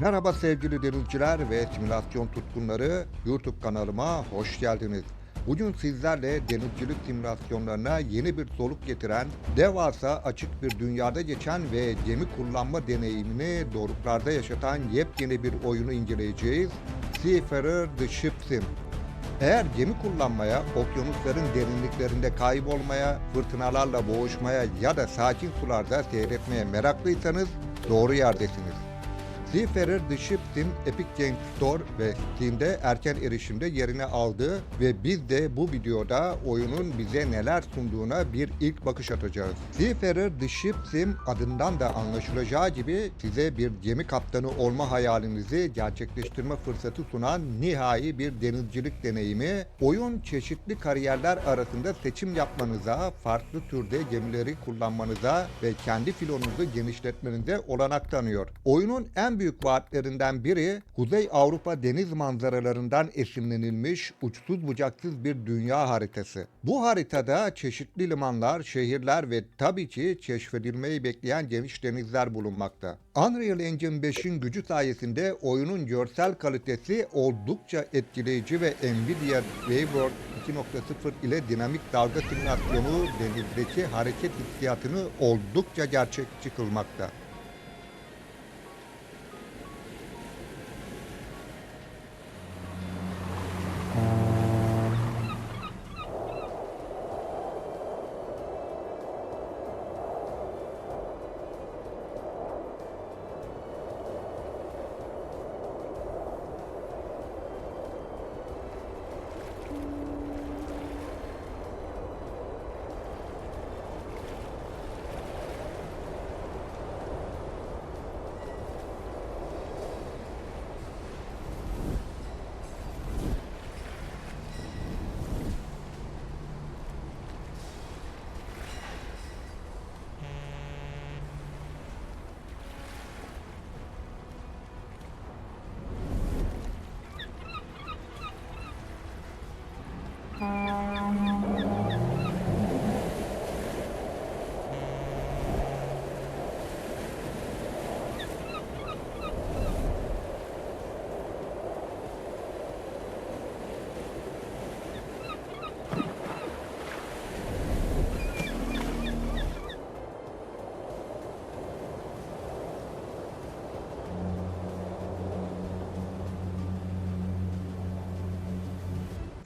Merhaba sevgili denizciler ve simülasyon tutkunları YouTube kanalıma hoş geldiniz. Bugün sizlerle denizcilik simülasyonlarına yeni bir soluk getiren, devasa açık bir dünyada geçen ve gemi kullanma deneyimini doruklarda yaşatan yepyeni bir oyunu inceleyeceğiz. Seafarer The Ship Sim. Eğer gemi kullanmaya, okyanusların derinliklerinde kaybolmaya, fırtınalarla boğuşmaya ya da sakin sularda seyretmeye meraklıysanız doğru yerdesiniz. Seafarer The Ship Sim Epic Games Store ve Steam'de erken erişimde yerini aldı ve biz de bu videoda oyunun bize neler sunduğuna bir ilk bakış atacağız. Seafarer The Ship Sim adından da anlaşılacağı gibi size bir gemi kaptanı olma hayalinizi gerçekleştirme fırsatı sunan nihai bir denizcilik deneyimi, oyun çeşitli kariyerler arasında seçim yapmanıza, farklı türde gemileri kullanmanıza ve kendi filonunuzu genişletmenize olanak tanıyor. Oyunun en büyük vaatlerinden biri Kuzey Avrupa deniz manzaralarından esinlenilmiş uçsuz bucaksız bir dünya haritası. Bu haritada çeşitli limanlar, şehirler ve tabii ki keşfedilmeyi bekleyen geniş denizler bulunmakta. Unreal Engine 5'in gücü sayesinde oyunun görsel kalitesi oldukça etkileyici ve Nvidia Waveworld 2.0 ile dinamik dalga simülasyonu denizdeki hareket hissiyatını oldukça gerçekçi kılmakta.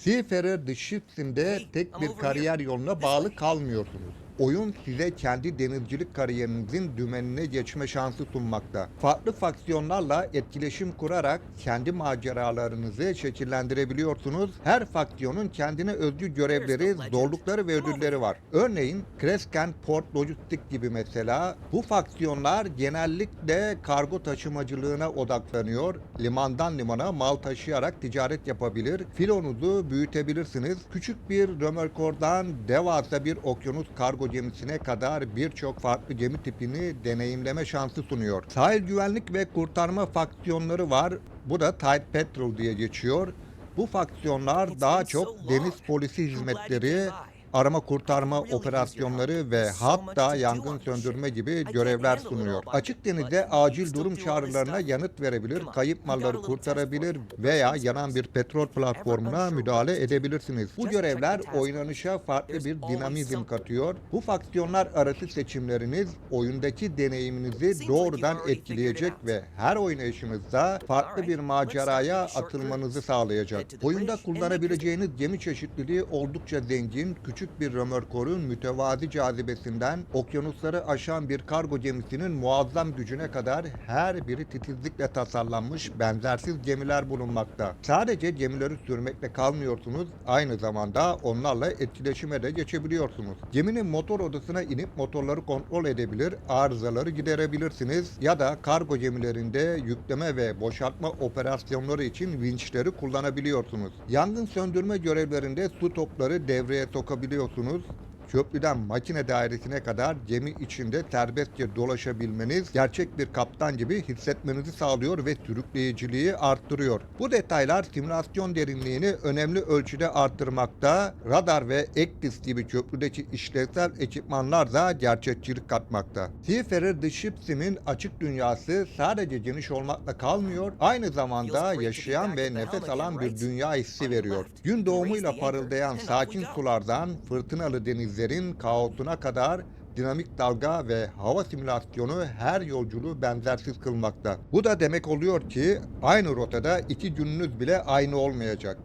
Seafarer The Ship Sim'de tek bir kariyer yoluna bağlı kalmıyorsunuz. Oyun size kendi denizcilik kariyerinizin dümenine geçme şansı sunmakta. Farklı faksiyonlarla etkileşim kurarak kendi maceralarınızı şekillendirebiliyorsunuz. Her faksiyonun kendine özgü görevleri, zorlukları ve ödülleri var. Örneğin Kresken Port Logistik gibi mesela bu faksiyonlar genellikle kargo taşımacılığına odaklanıyor. Limandan limana mal taşıyarak ticaret yapabilir. Filonuzu büyütebilirsiniz. Küçük bir römorkordan devasa bir okyanus kargo gemisine kadar birçok farklı gemi tipini deneyimleme şansı sunuyor. Sahil güvenlik ve kurtarma faksiyonları var. Bu da Tide Patrol diye geçiyor. Bu faksiyonlar daha çok deniz polisi hizmetleri, arama kurtarma operasyonları ve hatta yangın söndürme gibi görevler sunuyor. Açık denizde acil durum çağrılarına yanıt verebilir, kayıp malları kurtarabilir veya yanan bir petrol platformuna müdahale edebilirsiniz. Bu görevler oynanışa farklı bir dinamizm katıyor. Bu faksiyonlar arası seçimleriniz oyundaki deneyiminizi doğrudan etkileyecek ve her oynayışınızda farklı bir maceraya atılmanızı sağlayacak. Oyunda kullanabileceğiniz gemi çeşitliliği oldukça zengin, küçük bir römorkorun mütevazi cazibesinden okyanusları aşan bir kargo gemisinin muazzam gücüne kadar her biri titizlikle tasarlanmış benzersiz gemiler bulunmakta. Sadece gemileri sürmekle kalmıyorsunuz, aynı zamanda onlarla etkileşime de geçebiliyorsunuz. Geminin motor odasına inip motorları kontrol edebilir, arızaları giderebilirsiniz ya da kargo gemilerinde yükleme ve boşaltma operasyonları için vinçleri kullanabiliyorsunuz. Yangın söndürme görevlerinde su topları devreye sokabiliyorsunuz. Köprüden makine dairesine kadar gemi içinde serbestçe dolaşabilmeniz gerçek bir kaptan gibi hissetmenizi sağlıyor ve sürükleyiciliği arttırıyor. Bu detaylar simülasyon derinliğini önemli ölçüde arttırmakta, radar ve ECDIS gibi köprüdeki işlevsel ekipmanlar da gerçekçilik katmakta. Seafarer The Ship Sim'in açık dünyası sadece geniş olmakla kalmıyor, aynı zamanda yaşayan ve nefes alan bir dünya hissi veriyor. Gün doğumuyla parıldayan sakin sulardan fırtınalı denizlerin kaosuna kadar dinamik dalga ve hava simülasyonu her yolculuğu benzersiz kılmakta. Bu da demek oluyor ki aynı rotada iki gününüz bile aynı olmayacak.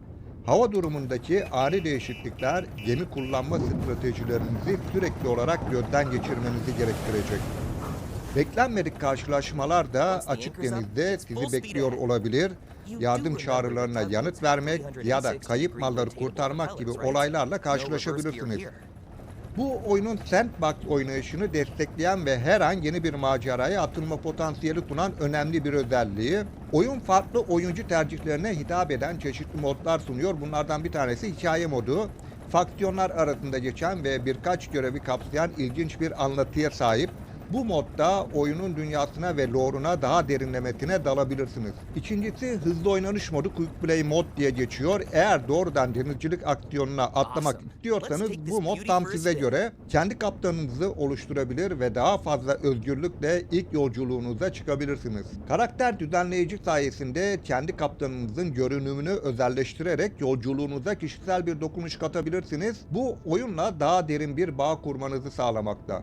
Hava durumundaki ani değişiklikler gemi kullanma stratejilerinizi sürekli olarak gözden geçirmenizi gerektirecek. Beklenmedik karşılaşmalar da açık denizde sizi bekliyor olabilir. Yardım çağrılarına yanıt vermek ya da kayıp malları kurtarmak gibi olaylarla karşılaşabilirsiniz. Bu oyunun sandbox oynayışını destekleyen ve her an yeni bir maceraya atılma potansiyeli sunan önemli bir özelliği. Oyun farklı oyuncu tercihlerine hitap eden çeşitli modlar sunuyor. Bunlardan bir tanesi hikaye modu. Faksiyonlar arasında geçen ve birkaç görevi kapsayan ilginç bir anlatıya sahip. Bu modda oyunun dünyasına ve lore'una daha derinlemesine dalabilirsiniz. İkincisi hızlı oynanış modu Quick Play Mod diye geçiyor. Eğer doğrudan denizcilik aksiyonuna atlamak Awesome. istiyorsanız bu mod tam size göre kendi kaptanınızı oluşturabilir ve daha fazla özgürlükle ilk yolculuğunuza çıkabilirsiniz. Karakter düzenleyici sayesinde kendi kaptanınızın görünümünü özelleştirerek yolculuğunuza kişisel bir dokunuş katabilirsiniz. Bu oyunla daha derin bir bağ kurmanızı sağlamakta.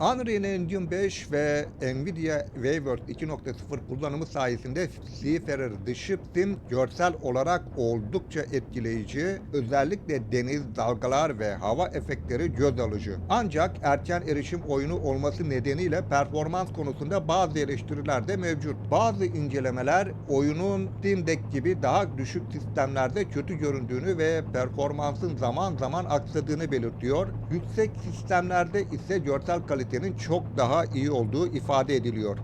Unreal Engine 5 ve Nvidia Waveworks 2.0 kullanımı sayesinde Seafarer Ship Sim görsel olarak oldukça etkileyici, özellikle deniz, dalgalar ve hava efektleri göz alıcı. Ancak erken erişim oyunu olması nedeniyle performans konusunda bazı eleştiriler de mevcut. Bazı incelemeler oyunun Steam Deck gibi daha düşük sistemlerde kötü göründüğünü ve performansın zaman zaman aksadığını belirtiyor. Yüksek sistemlerde ise görsel kalitenin çok daha iyi olduğu ifade ediliyor.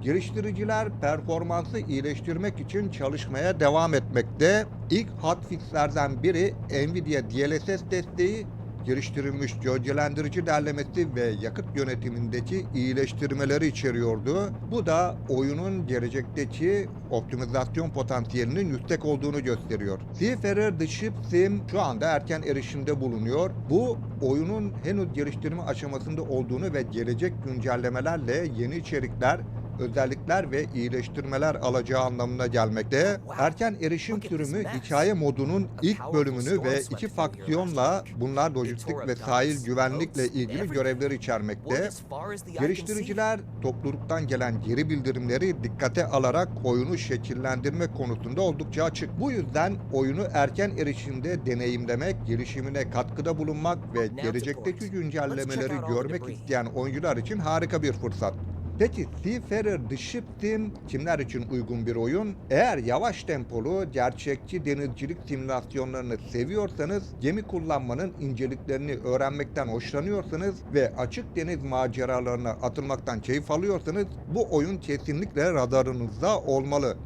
Geliştiriciler performansı iyileştirmek için çalışmaya devam etmekte. İlk hotfixlerden biri Nvidia DLSS desteği, geliştirilmiş gölgelendirici derlemesi ve yakıt yönetimindeki iyileştirmeleri içeriyordu. Bu da oyunun gelecekteki optimizasyon potansiyelinin yüksek olduğunu gösteriyor. Seafarer The Ship Sim şu anda erken erişimde bulunuyor. Bu oyunun henüz geliştirme aşamasında olduğunu ve gelecek güncellemelerle yeni içerikler özellikler ve iyileştirmeler alacağı anlamına gelmekte. Erken erişim sürümü hikaye modunun ilk bölümünü ve iki faksiyonla bunlar lojistik ve sahil güvenlikle ilgili görevleri içermekte. Geliştiriciler topluluktan gelen geri bildirimleri dikkate alarak oyunu şekillendirme konusunda oldukça açık. Bu yüzden oyunu erken erişimde deneyimlemek, gelişimine katkıda bulunmak ve gelecekteki güncellemeleri görmek isteyen oyuncular için harika bir fırsat. Peki Seafarer The Ship Sim kimler için uygun bir oyun? Eğer yavaş tempolu, gerçekçi denizcilik simülasyonlarını seviyorsanız, gemi kullanmanın inceliklerini öğrenmekten hoşlanıyorsanız ve açık deniz maceralarına atılmaktan keyif alıyorsanız bu oyun kesinlikle radarınızda olmalı.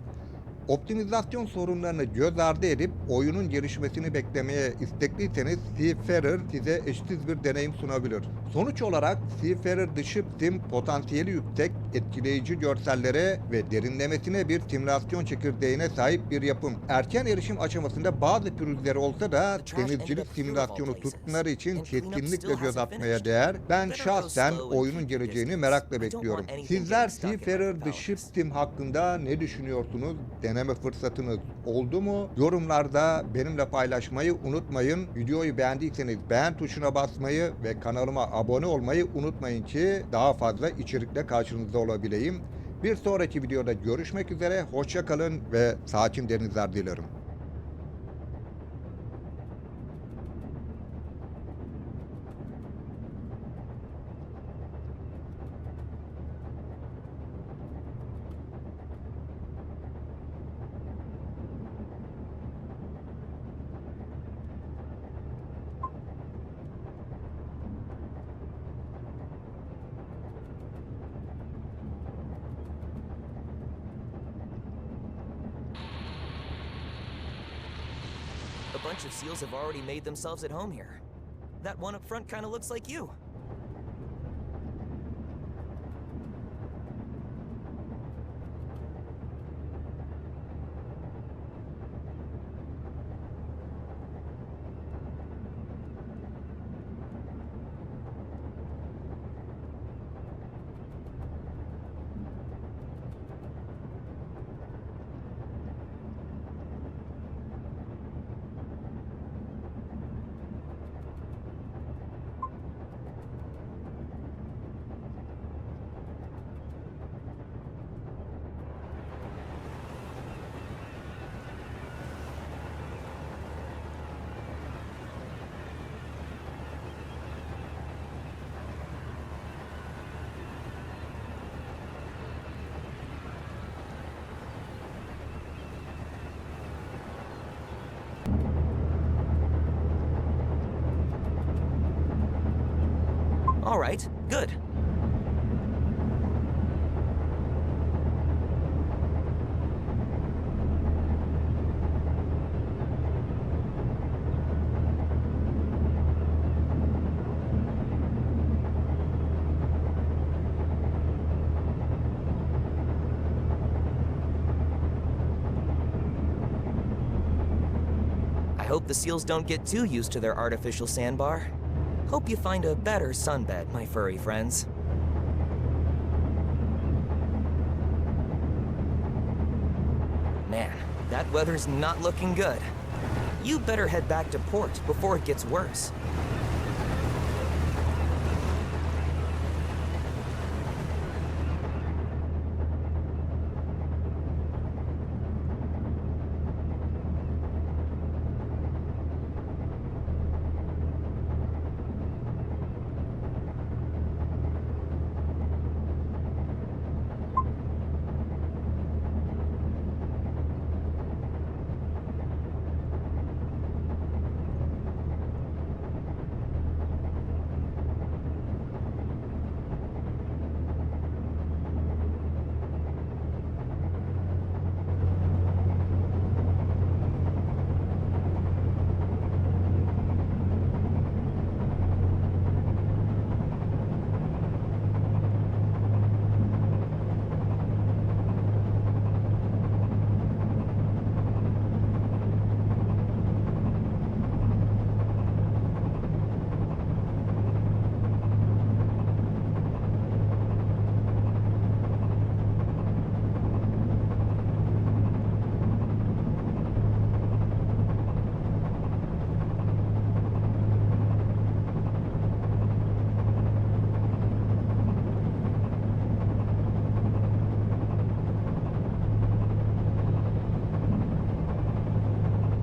Optimizasyon sorunlarını göz ardı edip oyunun gelişmesini beklemeye istekliyseniz Seafarer size eşsiz bir deneyim sunabilir. Sonuç olarak Seafarer Ship Sim potansiyeli yüksek, etkileyici görsellere ve derinlemesine bir simülasyon çekirdeğine sahip bir yapım. Erken erişim aşamasında bazı pürüzleri olsa da denizcilik simülasyonu tutkunları için kesinlikle göz atmaya değer. Ben şahsen oyunun geleceğini merakla bekliyorum. Sizler Seafarer Ship Sim hakkında ne düşünüyorsunuz? Deneme fırsatınız oldu mu? Yorumlarda benimle paylaşmayı unutmayın. Videoyu beğendiyseniz beğen tuşuna basmayı ve kanalıma abone olmayı unutmayın ki daha fazla içerikle karşınızda olabileyim. Bir sonraki videoda görüşmek üzere. Hoşça kalın ve sakin denizler dilerim. Bunch of seals have already made themselves at home here. that one up front kind of looks like you. All right, good. I hope the seals don't get too used to their artificial sandbar. Hope you find a better sunbed, my furry friends. Man, that weather's not looking good. You better head back to port before it gets worse.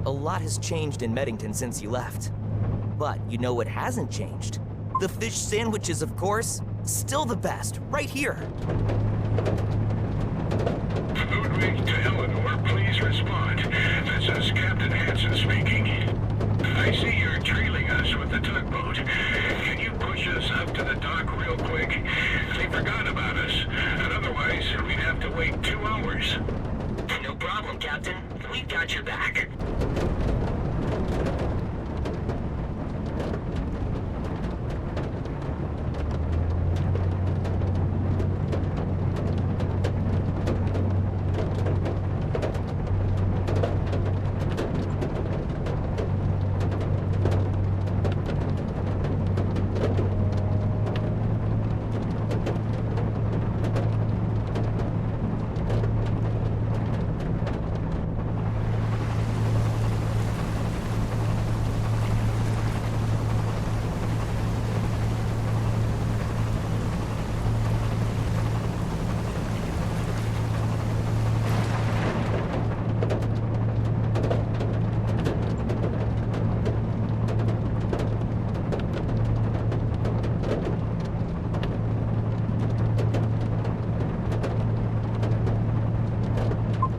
A lot has changed in Meddington since you left. But you know what hasn't changed? The fish sandwiches, of course. Still the best, right here.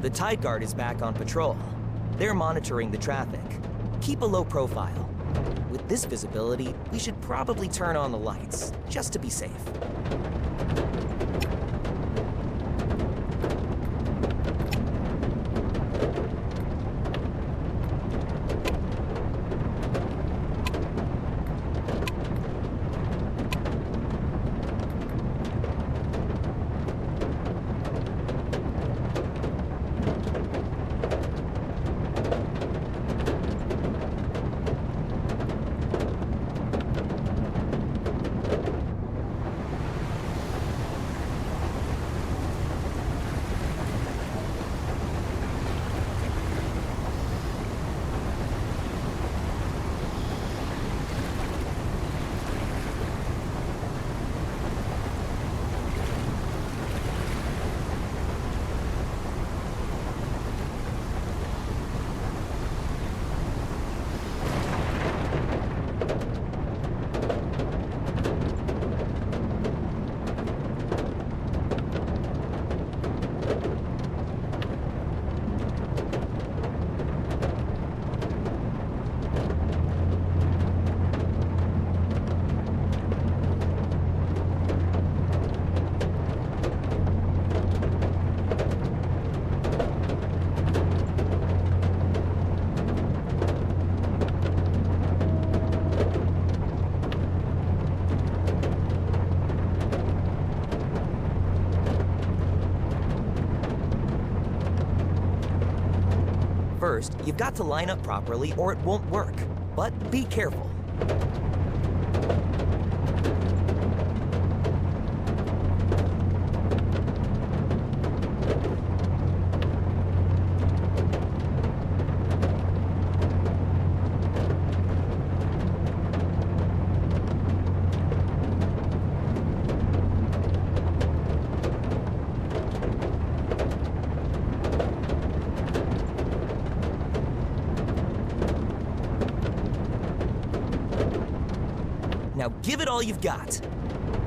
The Tide Guard is back on patrol. They're monitoring the traffic. Keep a low profile. With this visibility, we should probably turn on the lights, just to be safe. First, you've got to line up properly or it won't work. But be careful. All you've got.